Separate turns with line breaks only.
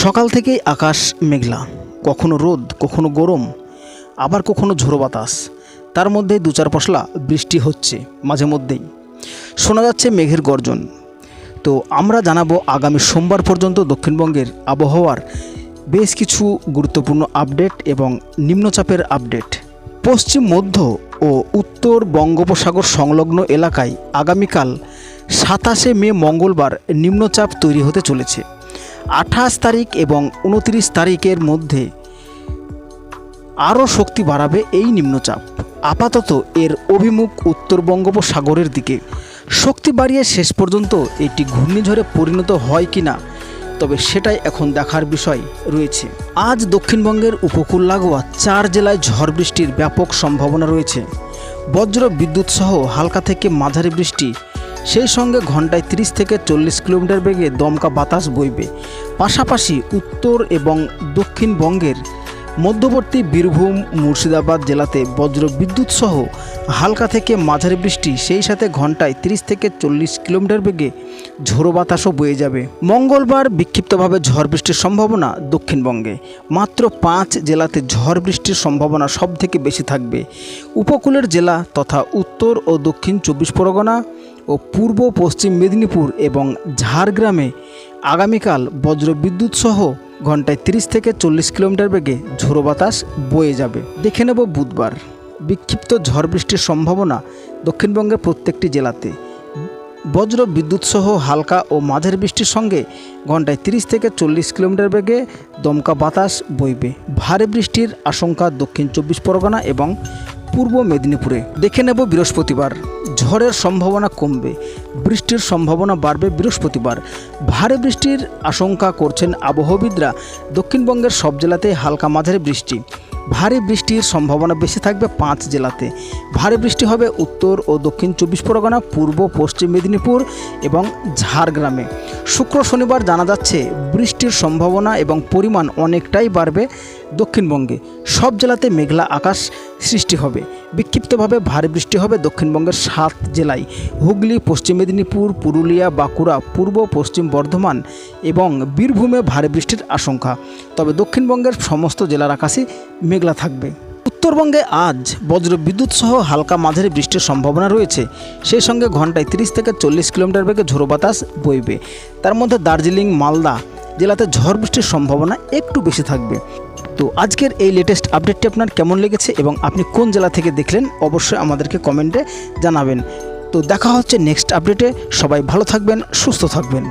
সকাল থেকেই আকাশ মেঘলা, কখনো রোদ, কখনো গরম, আবার কখনো ঝোড়ো বাতাস। তার মধ্যে দু চার পশলা বৃষ্টি হচ্ছে মাঝে মধ্যেই। শোনা যাচ্ছে মেঘের গর্জন। তো আমরা জানাব আগামী সোমবার পর্যন্ত দক্ষিণবঙ্গের আবহাওয়ার বেশ কিছু গুরুত্বপূর্ণ আপডেট এবং নিম্নচাপের আপডেট। পশ্চিম, মধ্য ও উত্তর বঙ্গোপসাগর সংলগ্ন এলাকায় আগামীকাল সাতাশে মে মঙ্গলবার নিম্নচাপ তৈরি হতে চলেছে। আঠাশ তারিখ এবং উনত্রিশ তারিখের মধ্যে আরও শক্তি বাড়াবে এই নিম্নচাপ। আপাতত এর অভিমুখ উত্তর বঙ্গোপসাগরের দিকে। শক্তি বাড়িয়ে শেষ পর্যন্ত এটি ঘূর্ণিঝড়ে পরিণত হয় কি না, তবে সেটাই এখন দেখার বিষয় রয়েছে। আজ দক্ষিণবঙ্গের উপকূল লাগোয়া চার জেলায় ঝড় বৃষ্টির ব্যাপক সম্ভাবনা রয়েছে। বজ্র বিদ্যুৎ সহ হালকা থেকে মাঝারি বৃষ্টি সেই সঙ্গে ঘন্টায় 30 থেকে চল্লিশ কিলোমিটার বেগে দমকা বাতাস বইবে। পাশাপাশি উত্তর এবং দক্ষিণবঙ্গের মধ্যবর্তী বীরভূম, মুর্শিদাবাদ জেলাতে বজ্র বিদ্যুৎ সহ হালকা থেকে মাঝারি বৃষ্টি, সেই সাথে ঘন্টায় 30 থেকে চল্লিশ কিলোমিটার বেগে ঝোড়ো বাতাসও বয়ে যাবে। মঙ্গলবার বিক্ষিপ্তভাবে ঝড় বৃষ্টির সম্ভাবনা দক্ষিণবঙ্গে মাত্র পাঁচ জেলাতে ঝড় বৃষ্টির সম্ভাবনা সব থেকে বেশি থাকবে। উপকূলের জেলা তথা উত্তর ও দক্ষিণ চব্বিশ পরগনা ও পূর্ব পশ্চিম মেদিনীপুর এবং ঝাড়গ্রামে আগামীকাল বজ্র বিদ্যুৎ সহ ঘন্টায় 30 থেকে চল্লিশ কিলোমিটার বেগে ঝোড়ো বাতাস বয়ে যাবে। দেখে নেব বুধবার। বিক্ষিপ্ত ঝড় বৃষ্টির সম্ভাবনা দক্ষিণবঙ্গের প্রত্যেকটি জেলাতে। বজ্র বিদ্যুৎ সহ হালকা ও মাঝের বৃষ্টির সঙ্গে ঘন্টায় 30 থেকে চল্লিশ কিলোমিটার বেগে দমকা বাতাস বইবে। ভারী বৃষ্টির আশঙ্কা দক্ষিণ চব্বিশ পরগনা এবং পূর্ব মেদিনীপুরে। দেখে নেব বৃহস্পতিবার। ঝড়ের সম্ভাবনা কমবে, বৃষ্টির সম্ভাবনা বাড়বে বৃহস্পতিবার। ভারী বৃষ্টির আশঙ্কা করছেন আবহাওয়াবিদরা দক্ষিণবঙ্গের সব জেলাতে হালকা মাঝারি বৃষ্টি। ভারী বৃষ্টির সম্ভাবনা বেশি থাকবে পাঁচ জেলাতে। ভারী বৃষ্টি হবে উত্তর ও দক্ষিণ চব্বিশ পরগনা, পূর্ব, পশ্চিম মেদিনীপুর এবং ঝাড়গ্রামে। শুক্র শনিবার জানা যাচ্ছে, বৃষ্টির সম্ভাবনা এবং পরিমাণ অনেকটাই বাড়বে। দক্ষিণবঙ্গে। সব জেলাতে মেঘলা আকাশ সৃষ্টি হবে। বিক্ষিপ্তভাবে ভারী বৃষ্টি হবে দক্ষিণবঙ্গের সাত জেলায়। হুগলি, পশ্চিম মেদিনীপুর, পুরুলিয়া, বাঁকুড়া, পূর্ব, পশ্চিম বর্ধমান এবং বীরভূমে ভারী বৃষ্টির আশঙ্কা। তবে দক্ষিণবঙ্গের সমস্ত জেলার আকাশে মেঘলা থাকবে। উত্তরবঙ্গে আজ বজ্র বিদ্যুৎ সহ হালকা মাঝারি বৃষ্টির সম্ভাবনা রয়েছে। সেই সঙ্গে ঘন্টায় 30 থেকে চল্লিশ কিলোমিটার বেগে ঝোড়ো বাতাস বইবে। তার মধ্যে দার্জিলিং, মালদা জেলাতে ঝড় বৃষ্টির সম্ভাবনা একটু বেশি থাকবে। তো আজকের এই লেটেস্ট আপডেটটি আপনার কেমন লেগেছে এবং আপনি কোন জেলা থেকে দেখলেন, অবশ্যই আমাদেরকে কমেন্টে জানাবেন। তো দেখা হচ্ছে নেক্সট আপডেটে সবাই ভালো থাকবেন, সুস্থ থাকবেন।